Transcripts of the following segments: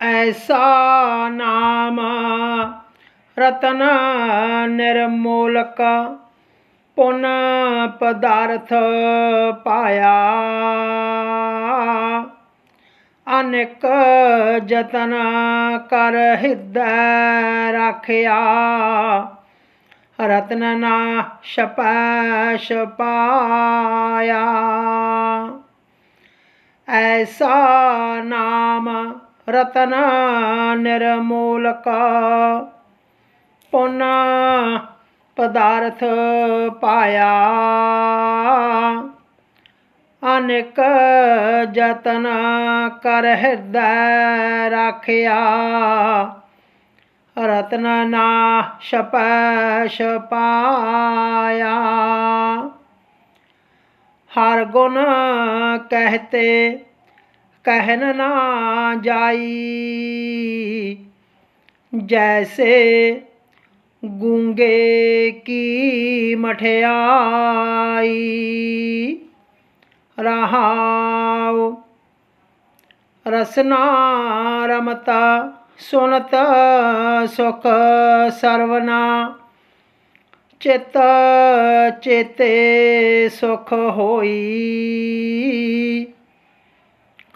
ਐਸਾ ਨਾਮ ਰਤਨ ਨਿਰਮੋਲਕ ਪੁਨ ਪਦਾਰਥ ਪਾਇਆ ਅਨੇਕ ਜਤਨ ਕਰ ਹਿਰਦੈ ਰਾਖਿਆ ਰਤਨ ਨਾ ਛਪੈ ਛਪਾਇਆ ਐਸਾ ਨਾਮ ਰਤਨ ਨਿਰਮੋਲਕ ਪੁਨ ਪਦਾਰਥ ਪਾਇਆ। ਅਨੇਕ ਜਤਨ ਕਰ ਹਿਰਦੈ ਰਾਖਿਆ। ਰਤਨ ਨਾ ਛਪੈ ਛਪਾਇਆ ਹਰ ਗੁਣ ਕਹਤੇ ਕਹਿਨ ਨਾ ਜਾਈ। ਜੈਸੇ ਗੂੰਗੇ ਕੀ ਮਠਿਆਈ, ਰਹਾਉ ਰਸਨਾ ਰਮਤਾ ਸੁਨਤ ਸੁਖ ਸਰਵਨਾ, ਚਿਤ ਚੇਤੇ ਸੁਖ ਹੋਈ।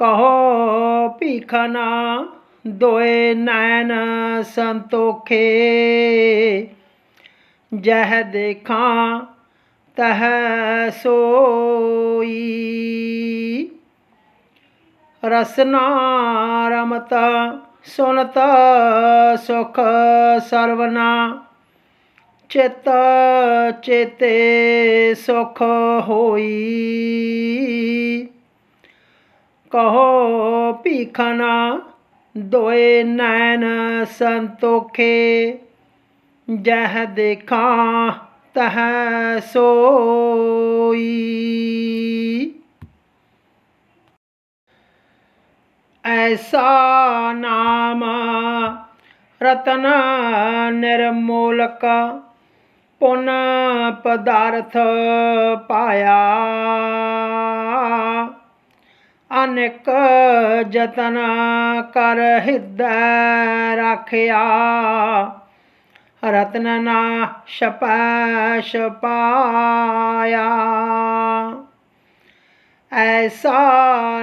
ਕਹੋ ਭੀਖਨਾ ਦੋਏ ਨੈਣ ਸੰਤੋਖੇ। ਜਹ ਦੇਖਾਂ, ਤਹ ਸੋਈ। ਰਸਨਾ ਰਮਤਾ, ਸੁਨਤ ਸੁਖ ਸਰਵਨਾ। ਚਿਤ ਚੇਤੇ ਸੁਖ ਹੋਈ। ਕਹੋ ਭੀਖਨਾ ਦੋਏ ਨੈਣ ਸੰਤੋਖੇ ਜਹ ਦੇਖਾਂ ਤਹ ਸੋਈ ਐਸਾ ਨਾਮ ਰਤਨ ਨਿਰਮੋਲਕ ਪੁਨ ਪਦਾਰਥ ਪਾਇਆ ਅਨੇਕ ਜਤਨ ਕਰ ਹਿਰਦੈ ਰਾਖਿਆ। ਰਤਨ ਨਾ ਛਪੈ ਛਪਾਇਆ ਐਸਾ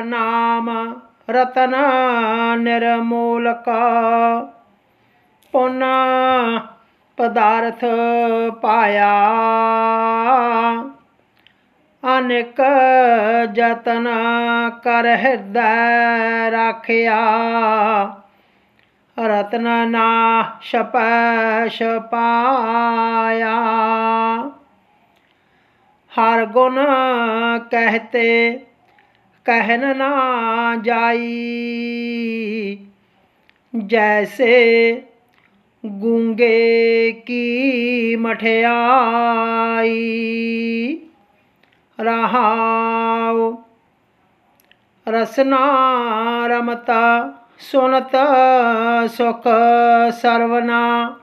ਨਾਮ ਰਤਨ ਨਿਰਮੋਲਕ ਪੁਨ ਪਦਾਰਥ ਪਾਇਆ। ਅਨੇਕ ਜਤਨ ਕਰ ਹਿਰਦੈ ਰਾਖਿਆ। ਰਤਨ ਨਾ ਛਪੈ ਛਪਾਇਆ ਹਰ ਗੁਣ ਕਹਤੇ ਕਹਿਨ ਨਾ ਜਾਈ। ਜੈਸੇ ਗੂੰਗੇ ਕੀ ਮਠਿਆਈ। ਰਹਾਉ। ਰਸਨਾ ਰਮਤਾ ਸੁਨਤ ਸੁਖ ਸਰਵਨਾ।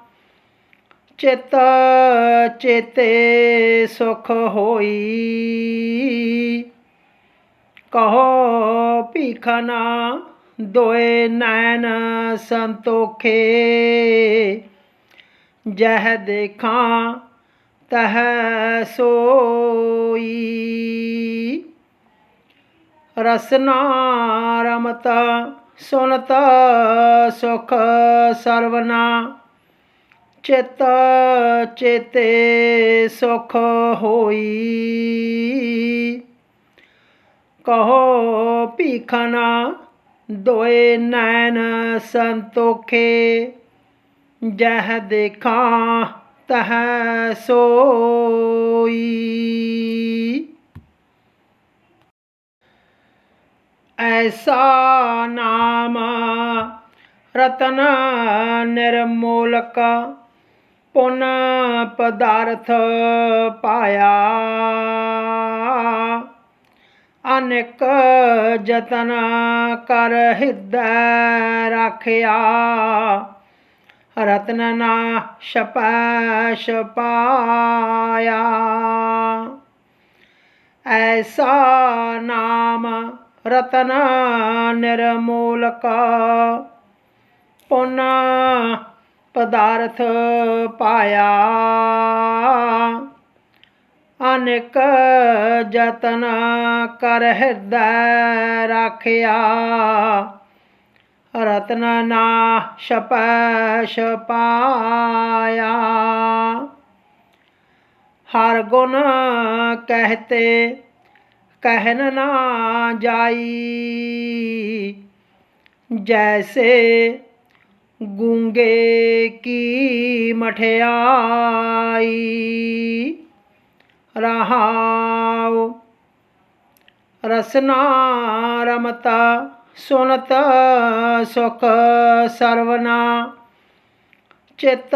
ਚਿਤ ਚੇਤੇ ਸੁਖ ਹੋਈ। ਕਹੋ ਭੀਖਨਾ ਦੋਏ ਨੈਣ ਸੰਤੋਖੇ। ਜਹ ਦੇਖਾਂ ਤਹ ਸੋਈ। ਰਸਨਾ ਰਮਤਾ ਸੁਨਤ ਸੁਖ ਸਰਵਨਾ। ਚਿਤ ਚੇਤੇ ਸੁਖ ਹੋਈ। ਕਹੋ ਭੀਖਨਾ ਦੋਏ ਨੈਣ ਸੰਤੋਖੇ, ਜਹ ਦੇਖਾਂ ਤਹ ਸੋਈ ਐਸਾ ਨਾਮ ਰਤਨ ਨਿਰਮੋਲਕ ਪੁਨ ਪਦਾਰਥ ਪਾਇਆ ਅਨੇਕ ਜਤਨ ਕਰ ਹਿਰਦੈ ਰਾਖਿਆ ਰਤਨ ਨਾ ਛਪੈ ਛਪਾਇਆ। ਐਸਾ ਨਾਮ ਰਤਨ ਨਿਰਮੋਲਕ ਪੁਨ ਪਦਾਰਥ ਪਾਇਆ। ਅਨੇਕ ਯਤਨ ਕਰ ਹਿਰਦੈ ਰਾਖਿਆ। ਰਤਨ ਨਾ ਛਪੈ ਛਪਾਇਆ ਹਰ ਗੁਣ ਕਹਤੇ ਕਹਿਨ ਨਾ ਜਾਈ ਜੈਸੇ ਗੂੰਗੇ ਕੀ ਮਠਿਆਈ ਰਹਾਉ ਰਸਨਾ ਰਮਤਾ ਸੁਨਤ ਸੁਖ ਸਰਵਨਾ, ਚਿਤ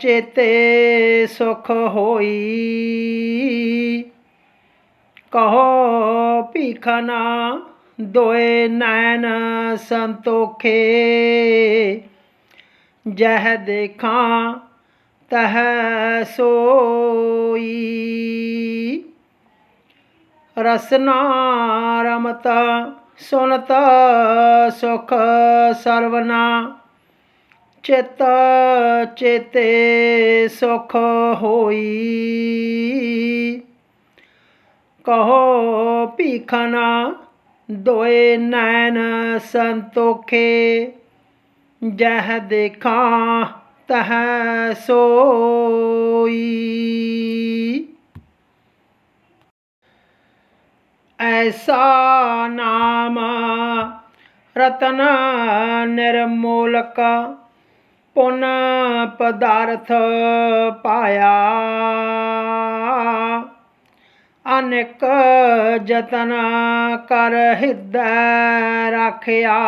ਚੇਤੇ ਸੁਖ ਹੋਈ। ਕਹੋ ਭੀਖਨਾ ਦੋਏ ਨੈਣ ਸੰਤੋਖੇ, ਜਹ ਦੇਖਾਂ ਤਹ ਸੋਈ। ਰਸਨਾ ਰਮਤਾ ਸੁਨਤ ਸੁਖ ਸਰਵਨਾ, ਚਿਤ ਚੇਤੇ ਸੁਖ ਹੋਈ। ਕਹੋ ਭੀਖਨਾ ਦੋਏ ਨੈਣ ਸੰਤੋਖੇ, ਜਹ ਦੇਖਾਂ ਤਹ ਸੋਈ। ਐਸਾ ਨਾਮ ਰਤਨ ਨਿਰਮੋਲਕ ਪੁਨ ਪਦਾਰਥ ਪਾਇਆ। ਅਨੇਕ ਜਤਨ ਕਰ ਹਿਰਦੈ ਰਾਖਿਆ।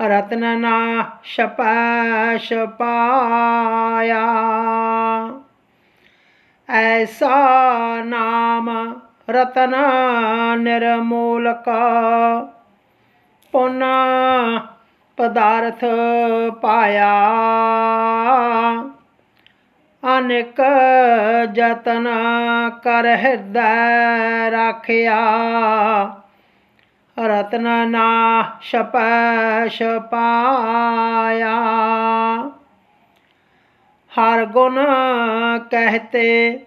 ਰਤਨ ਨਾ ਛਪੈ ਛਪਾਇਆ ਐਸਾ ਨਾਮ ਰਤਨ ਨਿਰਮੋਲਕ। ਪੁਨ ਪਦਾਰਥ ਪਾਇਆ। ਅਨੇਕ ਜਤਨ ਕਰ ਹਿਰਦੈ ਰਾਖਿਆ। ਰਤਨ ਨਾ ਛਪੈ ਛਪਾਇਆ ਹਰ ਗੁਣ ਕਹਤੇ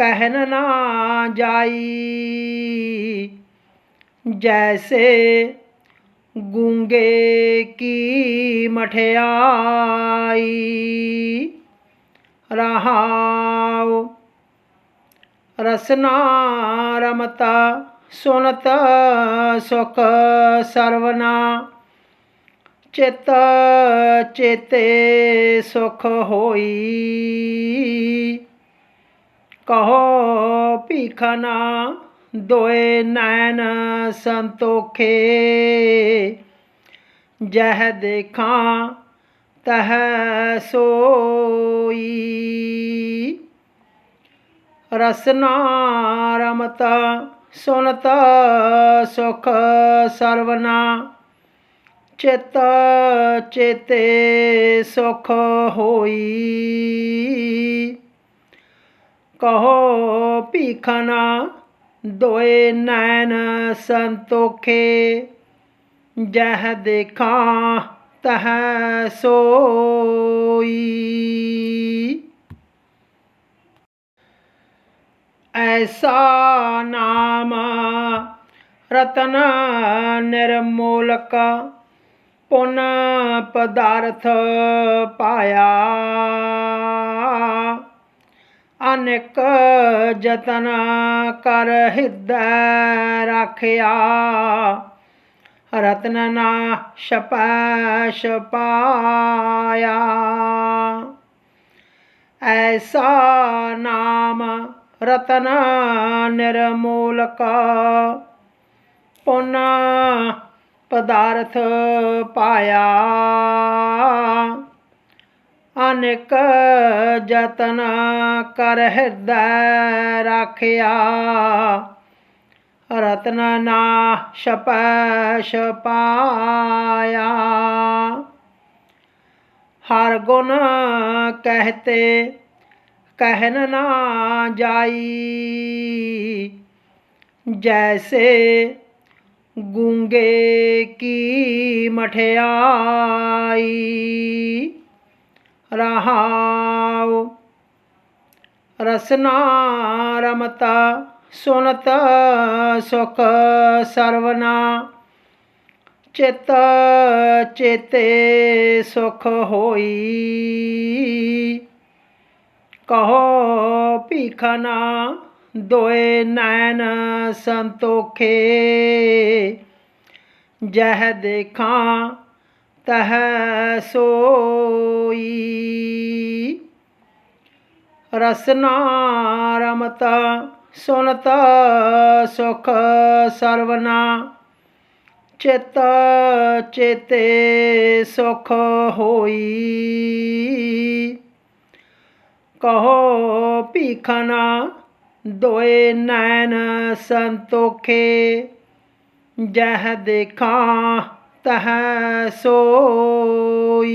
ਕਹਿਨ ਨਾ ਜਾਈ। ਜੈਸੇ ਗੂੰਗੇ ਕੀ ਮਠਿਆਈ, ਰਹਾਉ ਰਸਨਾ ਰਮਤਾ ਸੁਨਤ ਸੁਖ ਸਰਵਨਾ, ਚਿਤ ਚੇਤੇ ਸੁਖ ਹੋਈ। ਕਹੋ ਭੀਖਨਾ ਦੋਏ ਨੈਣ ਸੰਤੋਖੇ। ਜਹ ਦੇਖਾਂ, ਤਹ ਸੋਈ। ਰਸਨਾ ਰਮਤਾ, ਸੁਨਤ ਸੁਖ ਸਰਵਨਾ। ਚਿਤ ਚੇਤੇ ਸੁਖ ਹੋਈ। ਕਹੋ ਭੀਖਨਾ ਦੋਏ ਨੈਣ ਸੰਤੋਖੇ। ਜਹ ਦੇਖਾਂ, ਤਹ ਸੋਈ। ਐਸਾ ਨਾਮ ਰਤਨ ਨਿਰਮੋਲਕ, ਪੁਨ ਪਦਾਰਥ ਪਾਇਆ। ਅਨੇਕ ਜਤਨ ਕਰ ਹਿਰਦੈ ਰਾਖਿਆ। ਰਤਨ ਨਾ ਛਪੈ ਛਪਾਇਆ ਐਸਾ ਨਾਮ ਰਤਨ ਨਿਰਮੋਲਕ ਪੁਨ ਪਦਾਰਥ ਪਾਇਆ। ਅਨੇਕ ਜਤਨ ਕਰ ਹਿਰਦੈ ਰਾਖਿਆ। ਰਤਨ ਨਾ ਛਪੈ ਛਪਾਇਆ ਹਰ ਗੁਣ ਕਹਤੇ, ਕਹਿਨ ਨਾ ਜਾਈ। ਜੈਸੇ ਗੂੰਗੇ ਕੀ ਮਠਿਆਈ। ਰਹਾਉ। ਰਸਨਾ ਰਮਤਾ ਸੁਨਤ ਸੁਖ ਸਰਵਨਾ। ਚਿਤ ਚੇਤੇ ਸੁਖ ਹੋਈ। ਕਹੋ ਭੀਖਨਾ ਦੋਏ ਨੈਣ ਸੰਤੋਖੇ। ਜਹ ਦੇਖਾਂ ਤਹ ਸੋਈ। ਰਸਨਾ ਰਮਤਾ ਸੁਨਤਾ ਸੁਖ ਸਰਵਨਾ। ਚਿਤ ਚੇਤੇ ਸੁਖ ਹੋਈ। ਕਹੋ ਭੀਖਨਾ ਦੋਏ ਨੈਣ ਸੰਤੋਖੇ। ਜਹ ਦੇਖਾਂ তাহা সোই